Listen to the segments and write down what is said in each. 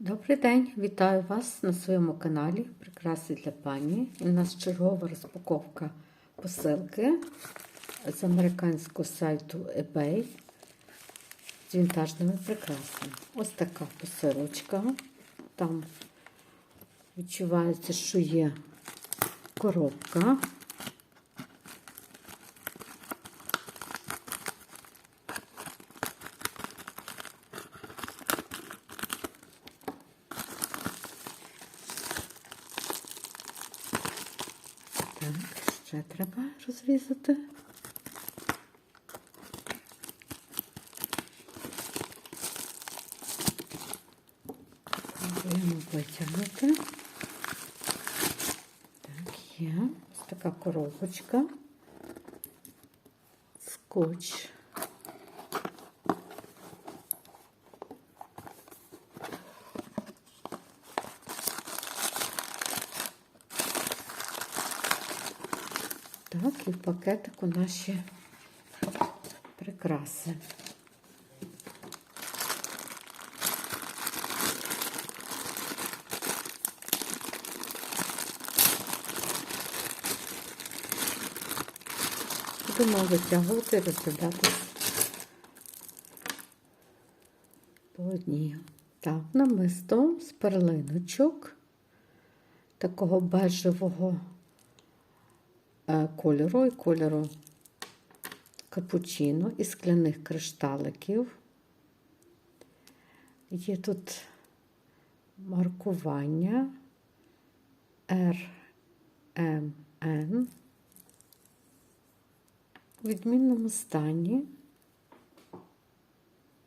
Добрий день, вітаю вас на своєму каналі Прикраси для пані. У нас чергова розпаковка посилки з американського сайту eBay з вінтажними прикрасами. Ось така посилочка. Там відчувається, що є коробка. Так, ще треба розрізати. Пробуємо витягнути. Так, є. Ось така коробочка. Скотч. Так, і в пакетику наші прикраси. Будемо витягувати і розглядати по одній. Так, намисто з перлиночок такого бежевого кольору і кольору капучино із скляних кришталиків. Є тут маркування RMN у відмінному стані,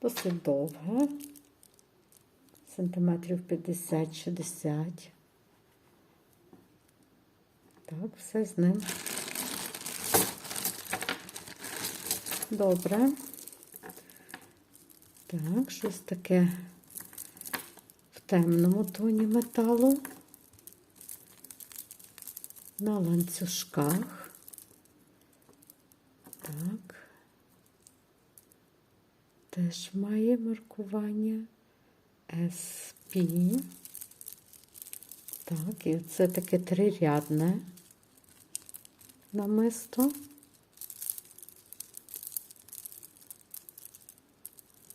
досить довге, сантиметрів 50-60. Так, все з ним. Добре. Так, щось таке в темному тоні металу. На ланцюжках. Так. Теж має маркування SP. Так, і це таке трирядне намисто.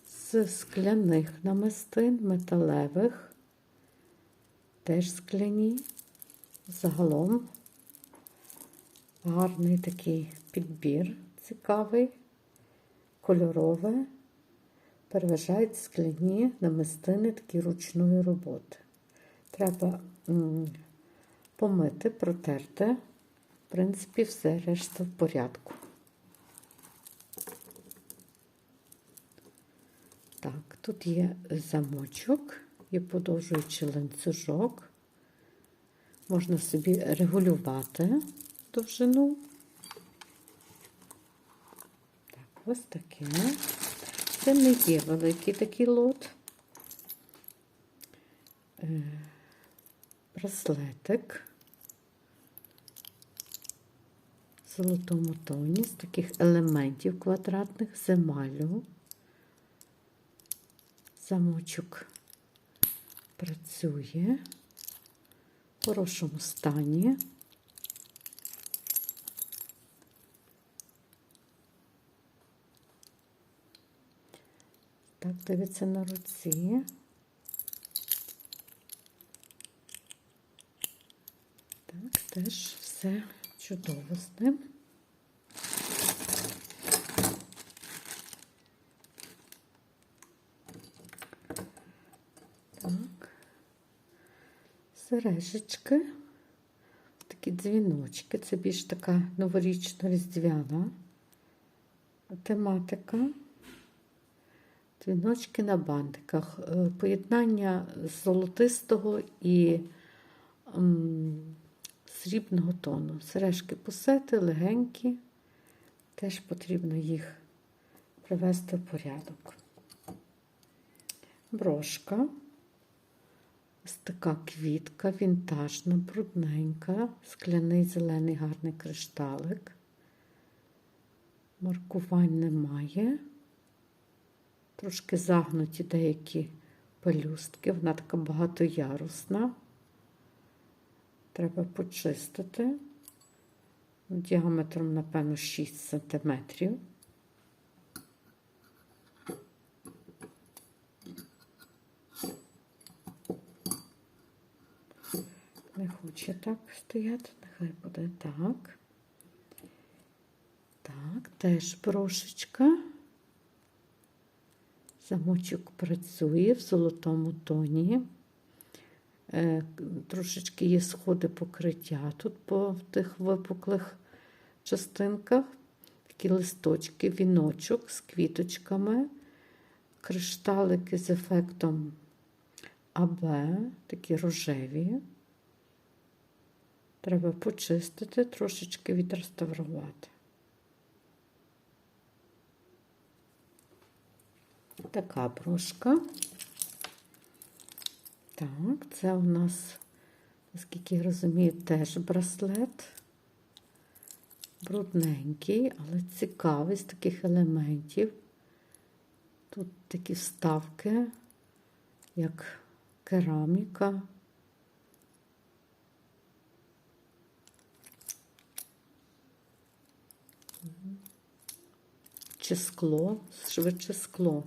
З скляних намистин, металевих, теж скляні. Загалом гарний такий підбір цікавий, кольорове. Переважають скляні намистини такі ручної роботи. Треба м, помити, протерти. В принципі, все решта в порядку. Так, тут є замочок, є подовжуючий ланцюжок. Можна собі регулювати довжину. Так, ось таке. Це не є великий такий лот. Е, браслетик в золотому тоні з таких елементів квадратних з емалю. Замочок працює в хорошому стані. Так, дивиться на руці. Так, теж все чудово з ним. Так. Сережечки. Такі дзвіночки. Це більш така новорічно різдвяна тематика. Дзвіночки на бантиках. Е, Поєднання золотистого і срібного тону. Сережки пусети, легенькі. Теж потрібно їх привести в порядок. Брошка. Ось така квітка, вінтажна, брудненька, скляний зелений гарний кришталик. Маркувань немає. Трошки загнуті деякі пелюстки. Вона така багатоярусна. Треба почистити. Діаметром, напевно, 6 см. Не хоче так стояти, нехай буде так. Так, теж брошечка. Замочок працює в золотому тоні. Е, трошечки є сходи покриття тут по тих випуклих частинках. Такі листочки, віночок з квіточками, кришталики з ефектом АБ, такі рожеві. Треба почистити, трошечки відреставрувати. Така брошка. Так, це у нас, наскільки я розумію, теж браслет. Брудненький, але цікавий з таких елементів. Тут такі вставки, як кераміка. Чи скло, швидше скло.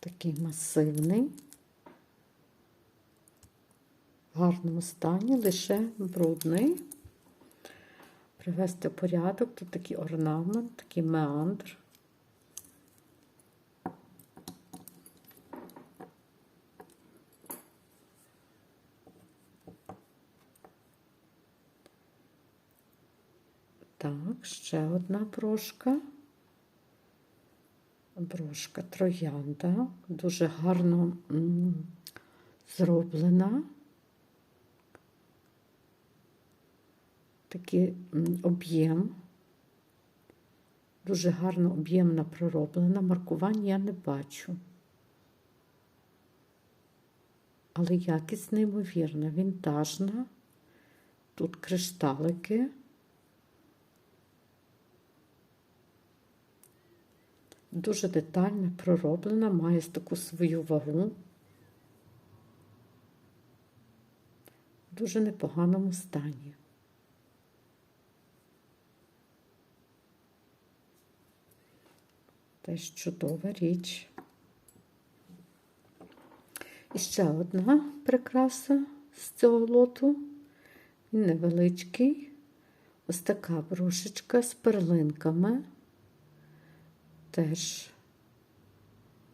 Такий масивний, гарному стані, лише брудний. Привести порядок, тут такий орнамент, такий меандр. Так, ще одна брошка. Брошка троянда, дуже гарно зроблена. Такий об'єм, дуже гарно об'ємно пророблена. Маркувань я не бачу. Але якість неймовірна, вінтажна. Тут кришталики. Дуже детально пророблена, має таку свою вагу. В дуже непоганому стані. Теж чудова річ. І ще одна прикраса з цього лоту. Він невеличкий. Ось така брошечка з перлинками. Теж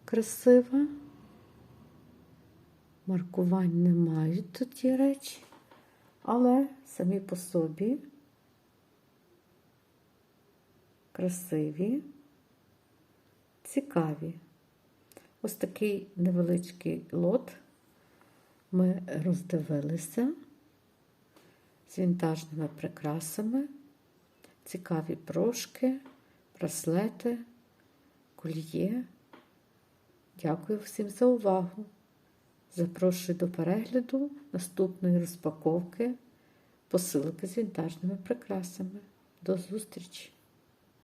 красива. Маркувань не мають тут ті речі, але самі по собі красиві, цікаві. Ось такий невеличкий лот ми роздивилися з вінтажними прикрасами, цікаві брошки, браслети, кольє. Дякую всім за увагу. Запрошую до перегляду наступної розпаковки посилки з вінтажними прикрасами. До зустрічі!